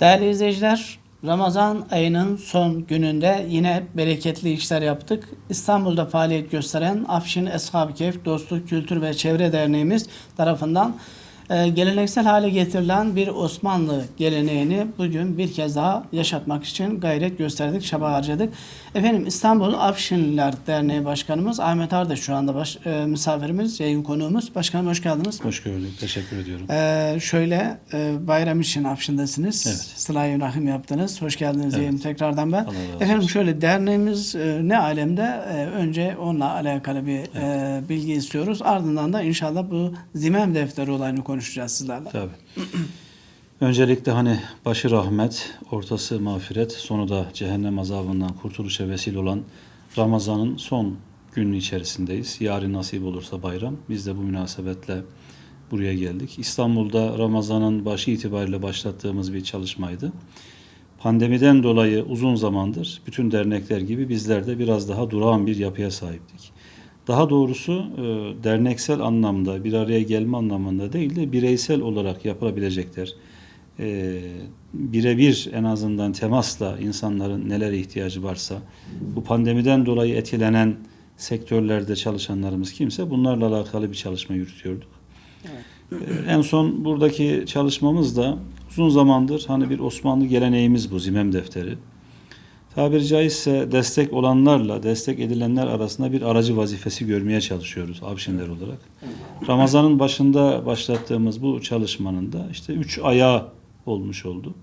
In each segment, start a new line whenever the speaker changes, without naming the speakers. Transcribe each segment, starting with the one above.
Değerli izleyiciler, Ramazan ayının son gününde yine bereketli işler yaptık. İstanbul'da faaliyet gösteren Afşin Eshab-ı Kehf Dostluk Kültür ve Çevre Derneğimiz tarafından geleneksel hale getirilen bir Osmanlı geleneğini bugün bir kez daha yaşatmak için gayret gösterdik, çaba harcadık. Efendim İstanbul Afşinliler Derneği Başkanımız Ahmet Arda şu anda baş, e, misafirimiz, yayın konuğumuz. Başkanım hoş geldiniz.
Hoş gördük. Teşekkür ediyorum.
Ee, şöyle e, bayram için Afşin'desiniz.
Evet.
Sıla-i Rahim yaptınız. Hoş geldiniz
Evet.
diyeyim tekrardan ben. Efendim şöyle derneğimiz e, ne alemde e, önce onunla alakalı bir e, bilgi istiyoruz. Ardından da inşallah bu zimem defteri olayını konuşacağız sizlerle.
Tabii. Öncelikle hani başı rahmet, ortası mağfiret, sonu da cehennem azabından kurtuluşa vesile olan Ramazan'ın son günü içerisindeyiz. Yarın nasip olursa bayram. Biz de bu münasebetle buraya geldik. İstanbul'da Ramazan'ın başı itibariyle başlattığımız bir çalışmaydı. Pandemiden dolayı uzun zamandır bütün dernekler gibi bizler de biraz daha durağan bir yapıya sahiptik. Daha doğrusu e, derneksel anlamda bir araya gelme anlamında değil de bireysel olarak yapılabilecekler. E, birebir en azından temasla insanların neler ihtiyacı varsa bu pandemiden dolayı etkilenen sektörlerde çalışanlarımız kimse bunlarla alakalı bir çalışma yürütüyorduk. E, en son buradaki çalışmamız da uzun zamandır hani bir Osmanlı geleneğimiz bu zimem defteri. Tabiri caizse destek olanlarla destek edilenler arasında bir aracı vazifesi görmeye çalışıyoruz Avşinler olarak. Ramazan'ın başında başlattığımız bu çalışmanın da işte üç ayağı olmuş oldu.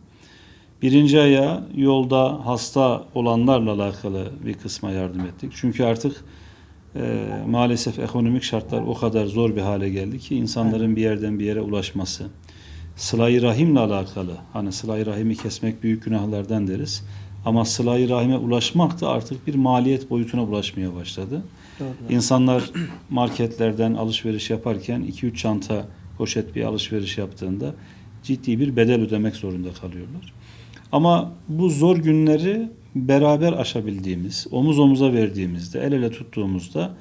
Birinci ayağı yolda hasta olanlarla alakalı bir kısma yardım ettik. Çünkü artık e, maalesef ekonomik şartlar o kadar zor bir hale geldi ki insanların bir yerden bir yere ulaşması. Sıla-i Rahim'le alakalı, hani Sıla-i Rahim'i kesmek büyük günahlardan deriz. Ama Sıla-i Rahim'e ulaşmak da artık bir maliyet boyutuna ulaşmaya başladı.
Doğru.
İnsanlar marketlerden alışveriş yaparken 2-3 çanta poşet bir alışveriş yaptığında ciddi bir bedel ödemek zorunda kalıyorlar. Ama bu zor günleri beraber aşabildiğimiz, omuz omuza verdiğimizde, el ele tuttuğumuzda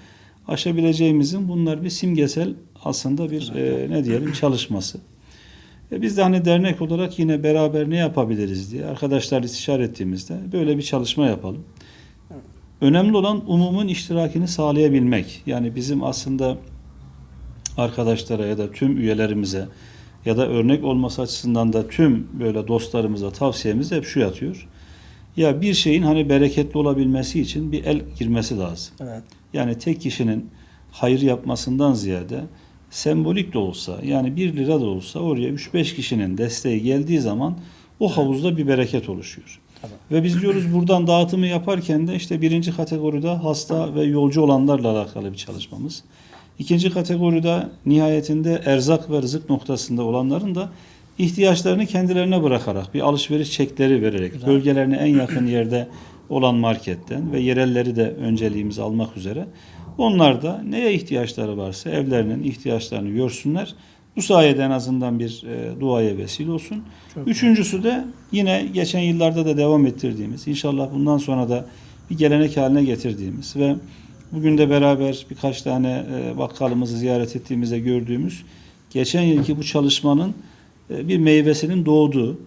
aşabileceğimizin bunlar bir simgesel aslında bir e, ne diyelim çalışması. E biz de hani dernek olarak yine beraber ne yapabiliriz diye arkadaşlar istişare ettiğimizde böyle bir çalışma yapalım. Önemli olan umumun iştirakini sağlayabilmek. Yani bizim aslında arkadaşlara ya da tüm üyelerimize ya da örnek olması açısından da tüm böyle dostlarımıza tavsiyemiz hep şu yatıyor. Ya bir şeyin hani bereketli olabilmesi için bir el girmesi lazım.
Evet.
Yani tek kişinin hayır yapmasından ziyade sembolik de olsa yani 1 lira da olsa oraya 3-5 kişinin desteği geldiği zaman o havuzda bir bereket oluşuyor. Ve biz diyoruz buradan dağıtımı yaparken de işte birinci kategoride hasta ve yolcu olanlarla alakalı bir çalışmamız. İkinci kategoride nihayetinde erzak ve rızık noktasında olanların da ihtiyaçlarını kendilerine bırakarak bir alışveriş çekleri vererek
Güzel.
bölgelerine en yakın yerde olan marketten ve yerelleri de önceliğimize almak üzere onlar da neye ihtiyaçları varsa evlerinin ihtiyaçlarını görsünler. Bu sayede en azından bir e, duaya vesile olsun.
Çok
Üçüncüsü de yine geçen yıllarda da devam ettirdiğimiz, inşallah bundan sonra da bir gelenek haline getirdiğimiz ve bugün de beraber birkaç tane e, bakkalımızı ziyaret ettiğimizde gördüğümüz geçen yılki bu çalışmanın e, bir meyvesinin doğduğu,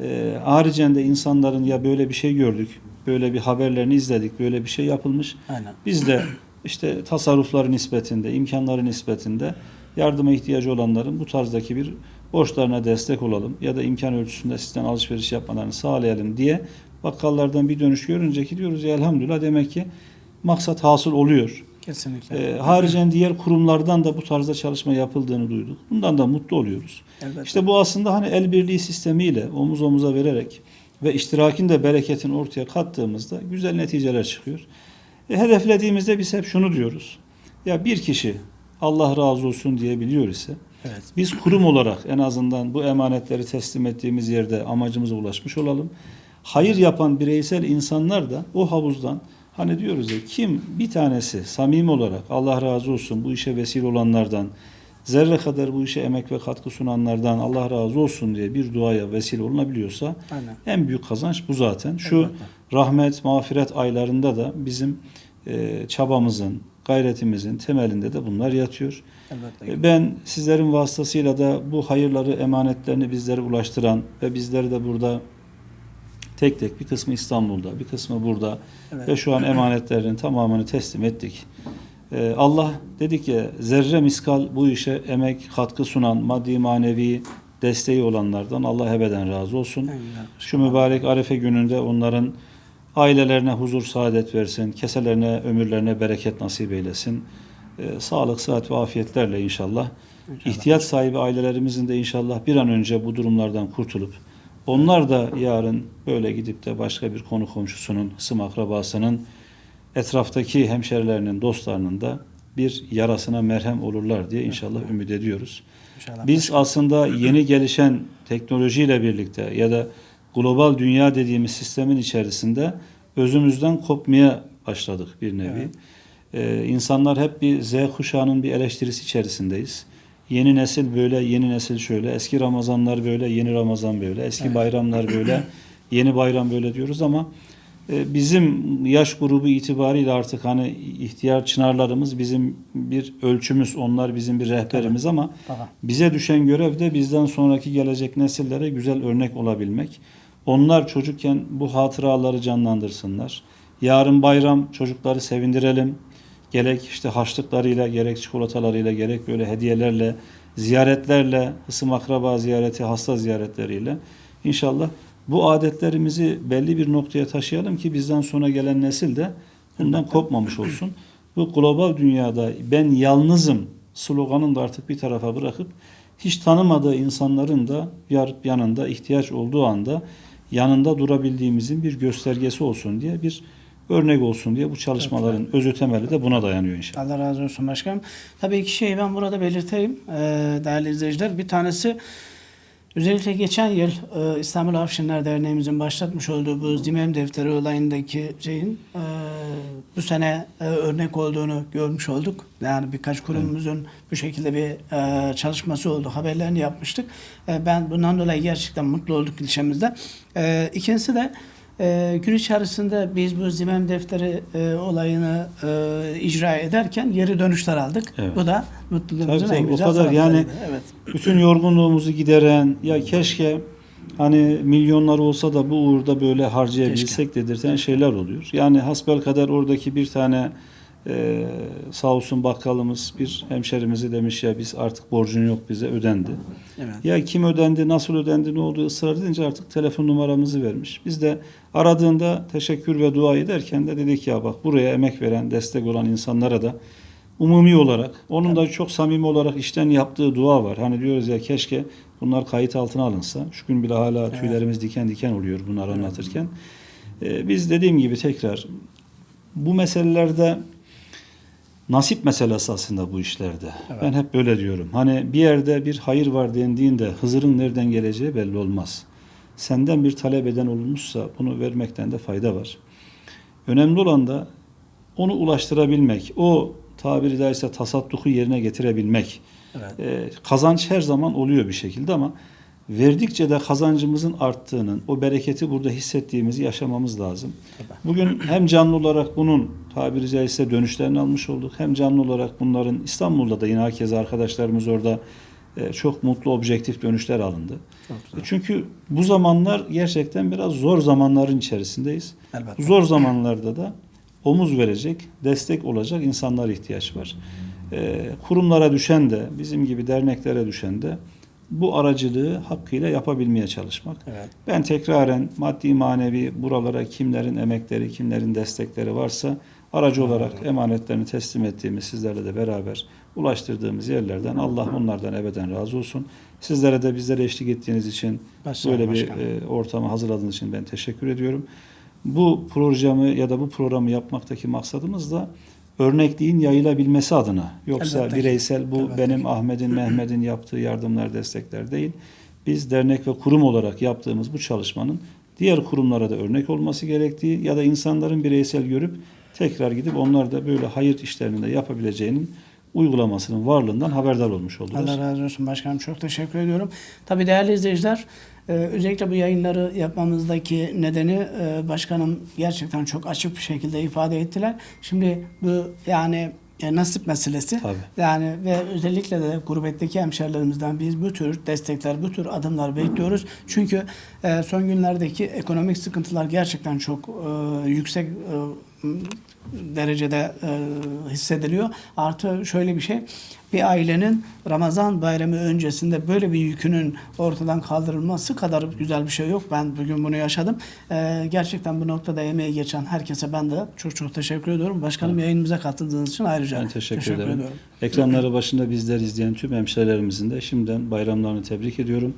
e, haricen de insanların ya böyle bir şey gördük, böyle bir haberlerini izledik, böyle bir şey yapılmış.
Aynen.
Biz de işte tasarrufları nispetinde, imkanları nispetinde yardıma ihtiyacı olanların bu tarzdaki bir borçlarına destek olalım ya da imkan ölçüsünde sizden alışveriş yapmalarını sağlayalım diye bakkallardan bir dönüş görünce ki diyoruz ya elhamdülillah demek ki maksat hasıl oluyor.
Kesinlikle.
Ee, haricen diğer kurumlardan da bu tarzda çalışma yapıldığını duyduk. Bundan da mutlu oluyoruz.
Elbette.
İşte bu aslında hani el birliği sistemiyle omuz omuza vererek ve iştirakin de bereketini ortaya kattığımızda güzel neticeler çıkıyor. E, hedeflediğimizde biz hep şunu diyoruz. Ya bir kişi Allah razı olsun diyebiliyor ise
evet.
biz kurum olarak en azından bu emanetleri teslim ettiğimiz yerde amacımıza ulaşmış olalım. Hayır yapan bireysel insanlar da o havuzdan hani diyoruz ya kim bir tanesi samimi olarak Allah razı olsun bu işe vesile olanlardan zerre kadar bu işe emek ve katkı sunanlardan Allah razı olsun diye bir duaya vesile olunabiliyorsa
Aynen.
en büyük kazanç bu zaten. Şu
Elbette.
Rahmet, mağfiret aylarında da bizim e, çabamızın, gayretimizin temelinde de bunlar yatıyor.
Elbette.
E, Ben sizlerin vasıtasıyla da bu hayırları, emanetlerini bizlere ulaştıran ve bizleri de burada tek tek bir kısmı İstanbul'da, bir kısmı burada
Evet.
ve şu an emanetlerin tamamını teslim ettik. E, Allah dedik ya zerre miskal bu işe emek, katkı sunan, maddi manevi desteği olanlardan Allah ebeden razı olsun. Şu mübarek Arefe gününde onların ailelerine huzur, saadet versin, keselerine, ömürlerine bereket nasip eylesin. Ee, sağlık, sıhhat ve afiyetlerle inşallah.
İnşallah.
ihtiyaç sahibi ailelerimizin de inşallah bir an önce bu durumlardan kurtulup onlar da yarın böyle gidip de başka bir konu komşusunun, hısım akrabasının etraftaki hemşerilerinin, dostlarının da bir yarasına merhem olurlar diye inşallah ümit ediyoruz.
İnşallah.
Biz aslında yeni gelişen teknolojiyle birlikte ya da global dünya dediğimiz sistemin içerisinde özümüzden kopmaya başladık bir nevi.
Evet.
Ee, insanlar hep bir Z kuşağının bir eleştirisi içerisindeyiz. Yeni nesil böyle, yeni nesil şöyle. Eski Ramazanlar böyle, yeni Ramazan böyle. Eski
Evet.
bayramlar böyle, yeni bayram böyle diyoruz ama e, bizim yaş grubu itibariyle artık hani ihtiyar çınarlarımız bizim bir ölçümüz, onlar bizim bir rehberimiz ama
Baba.
bize düşen görev de bizden sonraki gelecek nesillere güzel örnek olabilmek. Onlar çocukken bu hatıraları canlandırsınlar. Yarın bayram çocukları sevindirelim. Gerek işte haçlıklarıyla, gerek çikolatalarıyla, gerek böyle hediyelerle, ziyaretlerle, ısım akraba ziyareti, hasta ziyaretleriyle inşallah bu adetlerimizi belli bir noktaya taşıyalım ki bizden sonra gelen nesil de bundan kopmamış olsun. Bu global dünyada ben yalnızım sloganını da artık bir tarafa bırakıp hiç tanımadığı insanların da yanında ihtiyaç olduğu anda yanında durabildiğimizin bir göstergesi olsun diye bir örnek olsun diye bu çalışmaların özü temeli de buna dayanıyor inşallah.
Allah razı olsun başkanım. Tabii iki şeyi ben burada belirteyim değerli izleyiciler. Bir tanesi özellikle geçen yıl eee, İstanbul Afşinler Derneğimizin başlatmış olduğu bu Zimem Defteri olayındaki şeyin eee, bu sene eee, örnek olduğunu görmüş olduk. Yani birkaç kurumumuzun bu şekilde bir eee, çalışması oldu. Haberlerini yapmıştık. Eee, ben bundan dolayı gerçekten mutlu olduk ilçemizde. Eee ikincisi de ee, gün içerisinde biz bu zimem defteri e, olayını e, icra ederken geri dönüşler aldık.
Evet.
Bu da mutluluğumuzun
Tabii, tabii,
en
o
güzel
kadar yani-
Evet.
Bütün yorgunluğumuzu gideren ya keşke hani milyonlar olsa da bu uğurda böyle harcayabilsek dedirten şeyler oluyor. Yani hasbel kadar oradaki bir tane e, sağ olsun bakkalımız bir hemşerimizi demiş ya biz artık borcun yok bize ödendi.
Evet.
Ya kim ödendi, nasıl ödendi, ne oldu ısrar edince artık telefon numaramızı vermiş. Biz de aradığında teşekkür ve dua ederken de dedik ya bak buraya emek veren, destek olan insanlara da umumi olarak, onun da çok samimi olarak işten yaptığı dua var. Hani diyoruz ya keşke bunlar kayıt altına alınsa. Şu gün bile hala
Evet.
tüylerimiz diken diken oluyor bunları anlatırken. Ee, biz dediğim gibi tekrar bu meselelerde nasip meselesi aslında bu işlerde.
Evet.
Ben hep böyle diyorum. Hani bir yerde bir hayır var dendiğinde Hızır'ın nereden geleceği belli olmaz. Senden bir talep eden olmuşsa bunu vermekten de fayda var. Önemli olan da onu ulaştırabilmek, o tabiri caizse tasadduku yerine getirebilmek.
Evet.
Ee, kazanç her zaman oluyor bir şekilde ama verdikçe de kazancımızın arttığının, o bereketi burada hissettiğimizi yaşamamız lazım. Bugün hem canlı olarak bunun tabiri caizse dönüşlerini almış olduk. Hem canlı olarak bunların İstanbul'da da yine herkese arkadaşlarımız orada e, çok mutlu objektif dönüşler alındı. E. Çünkü bu zamanlar gerçekten biraz zor zamanların içerisindeyiz.
Elbette.
Zor zamanlarda da omuz verecek, destek olacak insanlar ihtiyaç var. Ee, kurumlara düşen de, bizim gibi derneklere düşen de bu aracılığı hakkıyla yapabilmeye çalışmak.
Evet.
Ben tekraren maddi manevi buralara kimlerin emekleri, kimlerin destekleri varsa aracı olarak emanetlerini teslim ettiğimiz sizlerle de beraber ulaştırdığımız yerlerden Allah onlardan ebeden razı olsun. Sizlere de bizlere eşlik ettiğiniz için
Başsağlığı
böyle bir
başkanım.
e, ortamı hazırladığınız için ben teşekkür ediyorum. Bu projemi ya da bu programı yapmaktaki maksadımız da örnekliğin yayılabilmesi adına. Yoksa
Elbette
bireysel bu
Elbette
benim. Ahmet'in, Mehmet'in yaptığı yardımlar, destekler değil. Biz dernek ve kurum olarak yaptığımız bu çalışmanın diğer kurumlara da örnek olması gerektiği ya da insanların bireysel görüp tekrar gidip onlar da böyle hayır işlerini de yapabileceğinin uygulamasının varlığından haberdar olmuş oldular.
Allah razı olsun başkanım. Çok teşekkür ediyorum. Tabii değerli izleyiciler, e, özellikle bu yayınları yapmamızdaki nedeni e, başkanım gerçekten çok açık bir şekilde ifade ettiler. Şimdi bu yani e, nasip meselesi.
Tabii.
Yani ve özellikle de gurbetteki hemşerilerimizden biz bu tür destekler, bu tür adımlar bekliyoruz. Çünkü e, son günlerdeki ekonomik sıkıntılar gerçekten çok e, yüksek e, derecede e, hissediliyor. Artı şöyle bir şey, bir ailenin Ramazan bayramı öncesinde böyle bir yükünün ortadan kaldırılması kadar güzel bir şey yok. Ben bugün bunu yaşadım. E, gerçekten bu noktada emeği geçen herkese ben de çok çok teşekkür ediyorum. Başkanım yayınımıza katıldığınız için ayrıca
Ben teşekkür, ederim. Ekranları başında bizleri izleyen tüm hemşehrilerimizin de şimdiden bayramlarını tebrik ediyorum.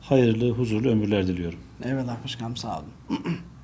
Hayırlı, huzurlu ömürler diliyorum.
Eyvallah başkanım sağ olun.